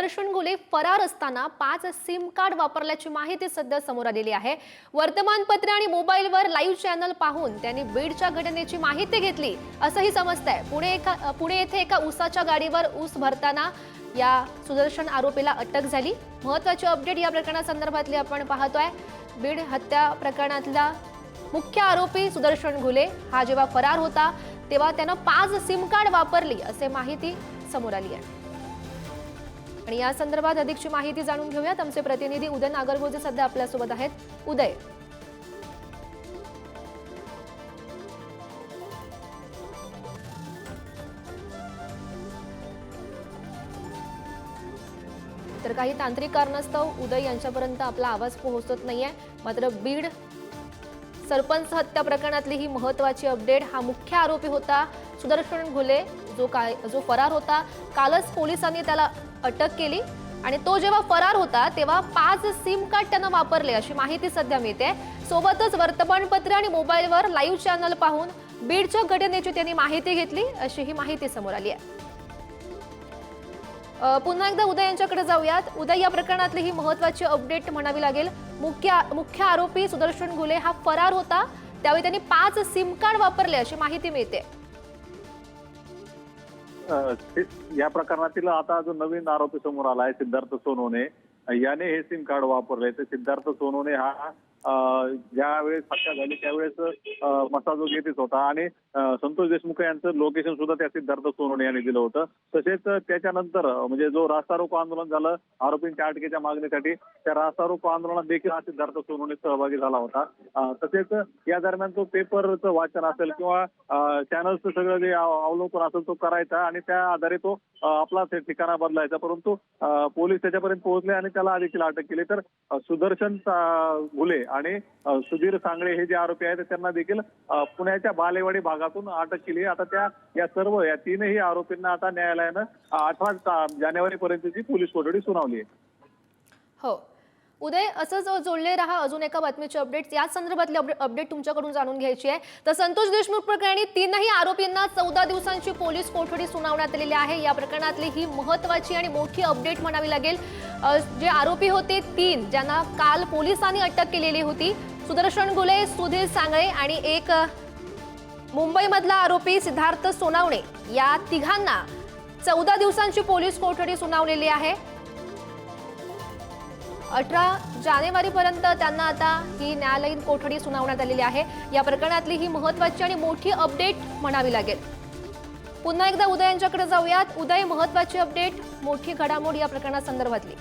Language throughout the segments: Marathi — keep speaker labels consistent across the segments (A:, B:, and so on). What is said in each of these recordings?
A: सुदर्शन घुले फरार असताना पाच सिम कार्ड वापरल्याची माहिती सध्या समोर आलेली आहे. वर्तमानपत्रे आणि मोबाईलवर लाईव्ह चॅनल पाहून त्यांनी बीडच्या घटनेची माहिती घेतली असंही समजतंय. पुणे एका पुणे येथे एका ऊसाच्या गाडीवर ऊस भरताना या सुदर्शन आरोपीला अटक झाली. महत्वाची अपडेट या प्रकरणासंदर्भातली आपण पाहतोय. बीड हत्या प्रकरणातला मुख्य आरोपी सुदर्शन घुले हा जेव्हा फरार होता तेव्हा त्यानं पाच सिम कार्ड वापरली असे माहिती समोर आली आहे. आणि या संदर्भात अधिकची माहिती जाणून घेऊयात. आमचे प्रतिनिधी उदय नागरगोजे सध्या आपल्यासोबत आहेत. उदय. तर काही तांत्रिक कारणास्तव उदय यांच्यापर्यंत आपला आवाज पोहोचत नाहीये. मात्र बीड सरपंच हत्या प्रकरणातली ही महत्वाची अपडेट हा मुख्य आरोपी होता सुदर्शन घुले जो काय जो फरार होता. कालच पोलिसांनी त्याला अटक केली आणि तो जेव्हा फरार होता तेव्हा पाच सिम कार्ड त्यानं वापरले अशी माहिती सध्या मिळते. सोबतच वर्तमानपत्रे आणि मोबाईलवर लाईव्ह चॅनल पाहून बीडच्या घटनेची त्यांनी माहिती घेतली अशी ही माहिती समोर आली आहे. पुन्हा एकदा उदय यांच्याकडे जाऊयात. उदय या प्रकरणातली ही महत्वाची अपडेट म्हणावी लागेल. मुख्य मुख्य आरोपी सुदर्शन घुले हा फरार होता. त्यावेळी त्यांनी पाच सिम कार्ड वापरले अशी माहिती मिळते.
B: या प्रकरणातील आता जो नवीन आरोपी समोर आला आहे सिद्धार्थ सोनवणे याने हे सिम कार्ड वापरले. तर सिद्धार्थ सोनवणे हा ज्यावेळेस हत्या झाली त्यावेळेस मसाजो घेतच होता. आणि संतोष देशमुख यांचं लोकेशन सुद्धा त्या सिद्धार्थ सोनवणे यांनी दिलं होतं. तसेच त्याच्यानंतर म्हणजे जो रास्ता रोको आंदोलन झालं आरोपींच्या अटकेच्या मागणीसाठी त्या रास्ता रोको आंदोलनात देखील हा सिद्धार्थ सोनवणे सहभागी झाला होता. तसेच या दरम्यान तो पेपरचं वाचन असेल किंवा चॅनलचं सगळं जे अवलोकन असेल तो करायचा आणि त्या आधारे तो आपला ठिकाणा बदलायचा. परंतु पोलीस त्याच्यापर्यंत पोहोचले आणि त्याला देखील अटक केली. तर सुदर्शन सा- घुले आणि सुधीर सांगळे हे जे आरोपी आहेत त्यांना देखील पुण्याच्या बालेवाडी भागातून अटक केली आता त्या या सर्व या तीनही आरोपींना आता न्यायालयानं अठरा जानेवारी पर्यंतची पोलीस कोठडी सुनावली आहे.
A: हो. उदय असंच जोडले राहा. अजून एका बातमीचे अपडेट याच संदर्भातले अपडे- अपडेट तुमच्याकडून जाणून घ्यायची आहे. तर संतोष देशमुख प्रकरणी तीनही आरोपींना चौदा दिवसांची पोलीस कोठडी सुनावण्यात आलेली आहे. या प्रकरणातली ही महत्वाची आणि मोठी अपडेट म्हणावी लागेल. जे आरोपी होते तीन ज्यांना काल पोलिसांनी अटक केलेली होती. सुदर्शन गुले सुधीर सांगळे आणि एक मुंबईमधला आरोपी सिद्धार्थ सोनावणे. या तिघांना चौदा दिवसांची पोलीस कोठडी सुनावलेली आहे. अठरा जानेवारीपर्यंत त्यांना आता ही न्यायालयीन कोठडी सुनावण्यात आलेली आहे. या प्रकरणातली ही महत्वाची आणि मोठी अपडेट म्हणावी लागेल. पुन्हा एकदा उदय यांच्याकडे जाऊयात. उदय महत्वाची अपडेट मोठी घडामोड या प्रकरणासंदर्भातली.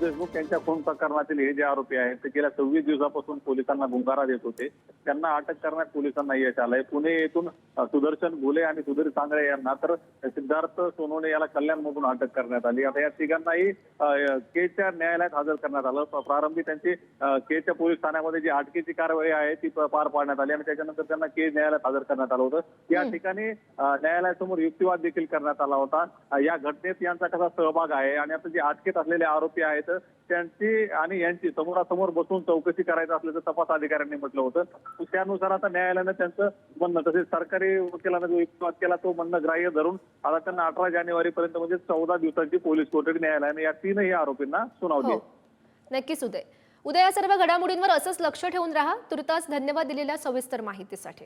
B: देशमुख यांच्या खून प्रकरणातील हे जे आरोपी आहेत ते गेल्या सव्वीस दिवसापासून पोलिसांना गुंगारा देत होते. त्यांना अटक करण्यात पोलिसांना यश आलंय. पुणे येथून सुदर्शन घुले आणि सुधीर सांगळे यांना तर सिद्धार्थ सोनवणे याला कल्याणमधून अटक करण्यात आली. आता या तिघांनाही केच्या न्यायालयात हजर करण्यात आलं. प्रारंभी त्यांची केच्या पोलीस ठाण्यामध्ये जी अटकेची कारवाई आहे ती पार पाडण्यात आली आणि त्याच्यानंतर त्यांना के न्यायालयात हजर करण्यात आलं होतं. या ठिकाणी न्यायालयासमोर युक्तिवाद देखील करण्यात आला होता. या घटनेत यांचा कसा सहभाग आहे आणि आता जे अटकेत असलेले आरोपी आहेत त्यांची आणि यांची समोरासमोर बसून चौकशी करायचं असल्याचं तपास अधिकाऱ्यांनी म्हटलं होतं. त्यानुसार आता न्यायालयानं त्यांचं म्हणणं तसेच सरकारी वकिलानं जो युक्तिवाद केला तो म्हणणं ग्राह्य धरून आता त्यांना अठरा जानेवारी पर्यंत म्हणजे चौदा दिवसांची पोलीस कोठडी न्यायालयाने या तीनही आरोपींना सुनावली
A: हो. नक्कीच उदय. उदय या सर्व घडामोडींवर असंच लक्ष ठेवून राहा. तुर्तास धन्यवाद दिलेल्या सविस्तर माहितीसाठी.